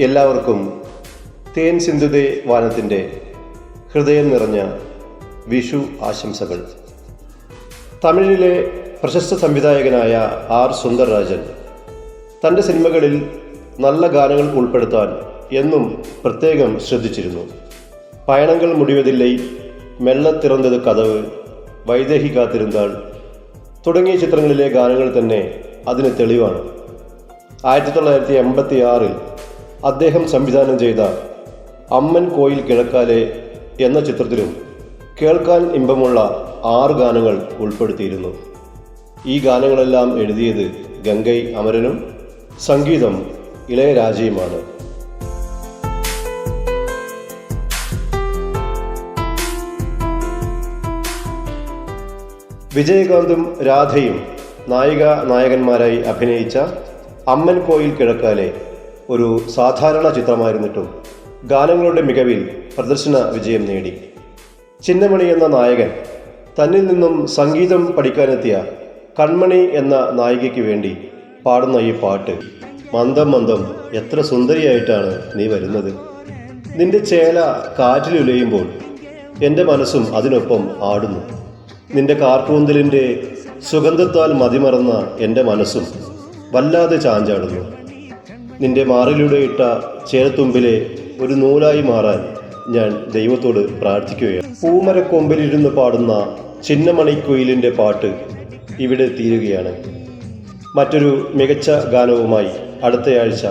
എല്ലാവർക്കും തേൻ സിന്ധുദേ വാനത്തിന്റെ ഹൃദയം നിറഞ്ഞ വിഷു ആശംസകൾ. തമിഴിലെ പ്രശസ്ത സംവിധായകനായ ആർ സുന്ദർരാജൻ തന്റെ സിനിമകളിൽ നല്ല ഗാനങ്ങൾ ഉൾപ്പെടുത്താൻ എന്നും പ്രത്യേകം ശ്രദ്ധിച്ചിരുന്നു. പയണങ്ങൾ മുടിവതില്ലേ മെല്ലത്തിറന്തത് കഥവ് വൈദേഹി കാത്തിരുന്നാൾ തുടങ്ങിയ ചിത്രങ്ങളിലെ ഗാനങ്ങൾ തന്നെ അതിന് തെളിവാണ്. ആയിരത്തി തൊള്ളായിരത്തി എൺപത്തി ആറിൽ അദ്ദേഹം സംവിധാനം ചെയ്ത അമ്മൻ കോയിൽ കിഴക്കാലെ എന്ന ചിത്രത്തിലും കേൾക്കാൻ ഇമ്പമുള്ള ആറ് ഗാനങ്ങൾ ഉൾപ്പെടുത്തിയിരുന്നു. ഈ ഗാനങ്ങളെല്ലാം എഴുതിയത് ഗംഗൈ അമരനും സംഗീതം ഇളയരാജയുമാണ്. വിജയകാന്തും രാധയും നായിക നായകന്മാരായി അഭിനയിച്ച അമ്മൻ കോയിൽ കിഴക്കാലെ ഒരു സാധാരണ ചിത്രമായിരുന്നിട്ടും ഗാനങ്ങളുടെ മികവിൽ പ്രദർശന വിജയം നേടി. ചിന്നമണി എന്ന നായകൻ തന്നിൽ നിന്നും സംഗീതം പഠിക്കാനെത്തിയ കൺമണി എന്ന നായികയ്ക്ക് വേണ്ടി പാടുന്ന ഈ പാട്ട് മന്ദം മന്ദം എത്ര സുന്ദരിയായിട്ടാണ് നീ വരുന്നത്. നിന്റെ ചേല കാറ്റിലുലയുമ്പോൾ എന്റെ മനസ്സും അതിനൊപ്പം ആടുന്നു. നിന്റെ കാർക്കൂന്തലിന്റെ സുഗന്ധത്താൽ മതിമറന്ന എന്റെ മനസ്സും വല്ലാതെ ചാഞ്ചാടുന്നു. നിന്റെ മാറിലൂടെ ഇട്ട ചേരത്തുമ്പിലെ ഒരു നൂലായി മാറാൻ ഞാൻ ദൈവത്തോട് പ്രാർത്ഥിക്കുകയാണ്. പൂമരക്കൊമ്പിലിരുന്ന് പാടുന്ന ചിന്നമണിക്കുയിലിന്റെ പാട്ട് ഇവിടെ തീരുകയാണ്. മറ്റൊരു മികച്ച ഗാനവുമായി അടുത്തയാഴ്ച